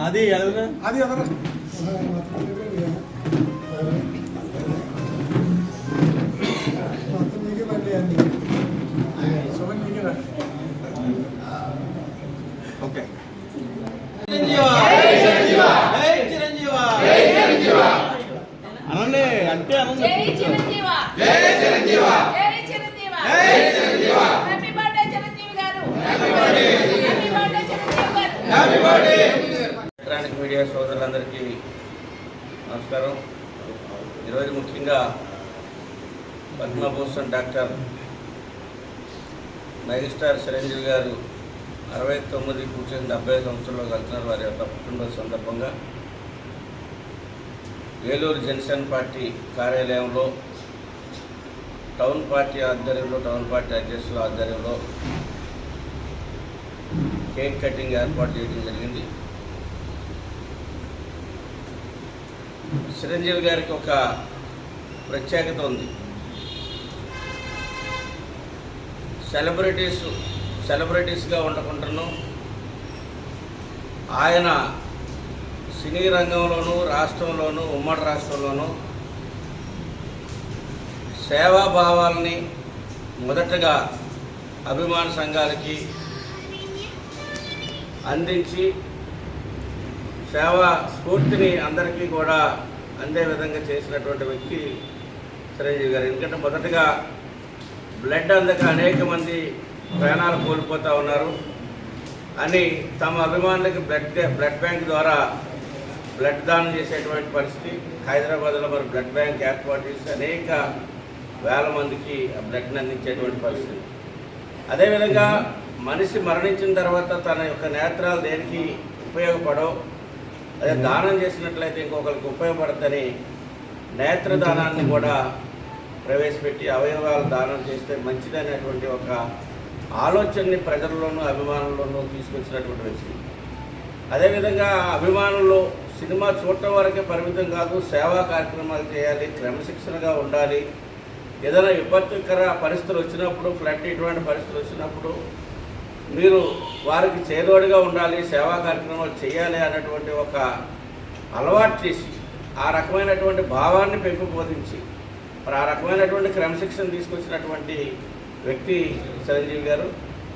అది ఎవరు? మొత్తం మీకే బండి అన్ని శుభం మీకే రా. ఓకే. అనండి అంటే అనండి. జై చిరంజీవ. జై చిరంజీవ. జై చిరంజీవ. జై Chiranjeeva. Happy birthday Chiranjeevi garu. Happy birthday happy birthday Chiranjeevi garu happy birthday electronic media సోదరులందరికీ నమస్కారం. ఈరోజు ముఖ్యంగా పద్మభూషణ్ డాక్టర్ మెగాస్టార్ చిరంజీవి గారు అరవై తొమ్మిది కూర్చొని డెబ్బై సంవత్సరంలో కలిసిన వారి యొక్క పుట్టినరోజు సందర్భంగా. ఏలూరు జనసేన పార్టీ కార్యాలయంలో టౌన్ పార్టీ ఆధ్వర్యంలో టౌన్ పార్టీ అధ్యక్షుల ఆధ్వర్యంలో కేక్ కటింగ్ ఏర్పాటు చేయడం జరిగింది. చిరంజీవి గారికి ఒక ప్రత్యేకత ఉంది. సెలబ్రిటీస్ సెలబ్రిటీస్గా ఉండకుండాను ఆయన సినీ రంగంలోనూ రాష్ట్రంలోనూ ఉమ్మడి రాష్ట్రంలోనూ సేవాభావాల్ని మొదటగా అభిమాన సంఘాలకి అందించి సేవా స్ఫూర్తిని అందరికీ కూడా అందే విధంగా చేసినటువంటి వ్యక్తి చిరంజీవి గారు. ఎందుకంటే మొదటగా బ్లడ్ అందక అనేక మంది ప్రాణాలు కోల్పోతూ ఉన్నారు అని తమ అభిమానులకి బ్లడ్ బ్లడ్ బ్యాంక్ ద్వారా బ్లడ్ దానం చేసేటువంటి పరిస్థితి. హైదరాబాద్లో మరి బ్లడ్ బ్యాంక్ ఏర్పాటు చేసి అనేక వేల మందికి ఆ బ్లడ్ని అందించేటువంటి పరిస్థితి. అదేవిధంగా మనిషి మరణించిన తర్వాత తన యొక్క నేత్రాలు దేనికి ఉపయోగపడవు? అదే దానం చేసినట్లయితే ఇంకొకరికి ఉపయోగపడతని నేత్రదానాన్ని కూడా ప్రవేశపెట్టి అవయవాలు దానం చేస్తే మంచిదనేటువంటి ఒక ఆలోచనని ప్రజల్లోనూ అభిమానుల్లోనూ తీసుకొచ్చినటువంటి వ్యక్తి. అదేవిధంగా అభిమానులు సినిమా చూడటం వరకే పరిమితం కాదు సేవా కార్యక్రమాలు చేయాలి క్రమశిక్షణగా ఉండాలి. ఏదైనా విపత్తుకర పరిస్థితులు వచ్చినప్పుడు ఫ్లడ్ ఇటువంటి పరిస్థితులు వచ్చినప్పుడు మీరు వారికి చేదోడుగా ఉండాలి సేవా కార్యక్రమాలు చేయాలి అన్నటువంటి ఒక అలవాటు చేసి ఆ రకమైనటువంటి భావాన్ని పెంపొందించి మరి ఆ రకమైనటువంటి క్రమశిక్షణ తీసుకొచ్చినటువంటి వ్యక్తి చిరంజీవి గారు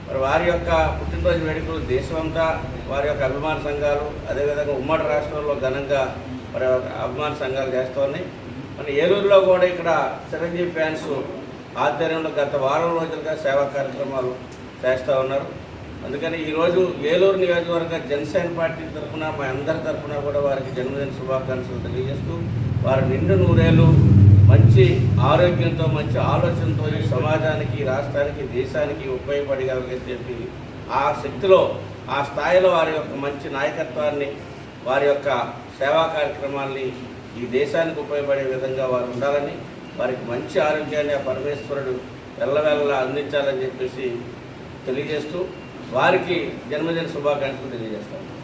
మరి వారి యొక్క పుట్టినరోజు వేడుకలు దేశమంతా వారి యొక్క అభిమాన సంఘాలు అదేవిధంగా ఉమ్మడి రాష్ట్రంలో ఘనంగా మరి అభిమాన సంఘాలు చేస్తూ ఉన్నాయి మన ఏలూరులో కూడా ఇక్కడ చిరంజీవి ఫ్యాన్స్ ఆధ్వర్యంలో గత వారం రోజులుగా సేవా కార్యక్రమాలు చేస్తూ ఉన్నారు. అందుకని ఈరోజు వేలూరు నియోజకవర్గ జనసేన పార్టీ తరఫున మా అందరి తరఫున కూడా వారికి జన్మదిన శుభాకాంక్షలు తెలియజేస్తూ వారు నిండు నూరేళ్ళు మంచి ఆరోగ్యంతో మంచి ఆలోచనతో ఈ సమాజానికి రాష్ట్రానికి దేశానికి ఉపయోగపడగలని చెప్పి ఆ శక్తిలో ఆ స్థాయిలో వారి యొక్క మంచి నాయకత్వాన్ని వారి యొక్క సేవా కార్యక్రమాల్ని ఈ దేశానికి ఉపయోగపడే విధంగా వారు ఉండాలని వారికి మంచి ఆరోగ్యాన్ని ఆ పరమేశ్వరుడు వెళ్ళవెళ్ళ అందించాలని చెప్పేసి తెలియజేస్తూ వారికి జన్మదిన శుభాకాంక్షలు తెలియజేస్తాను.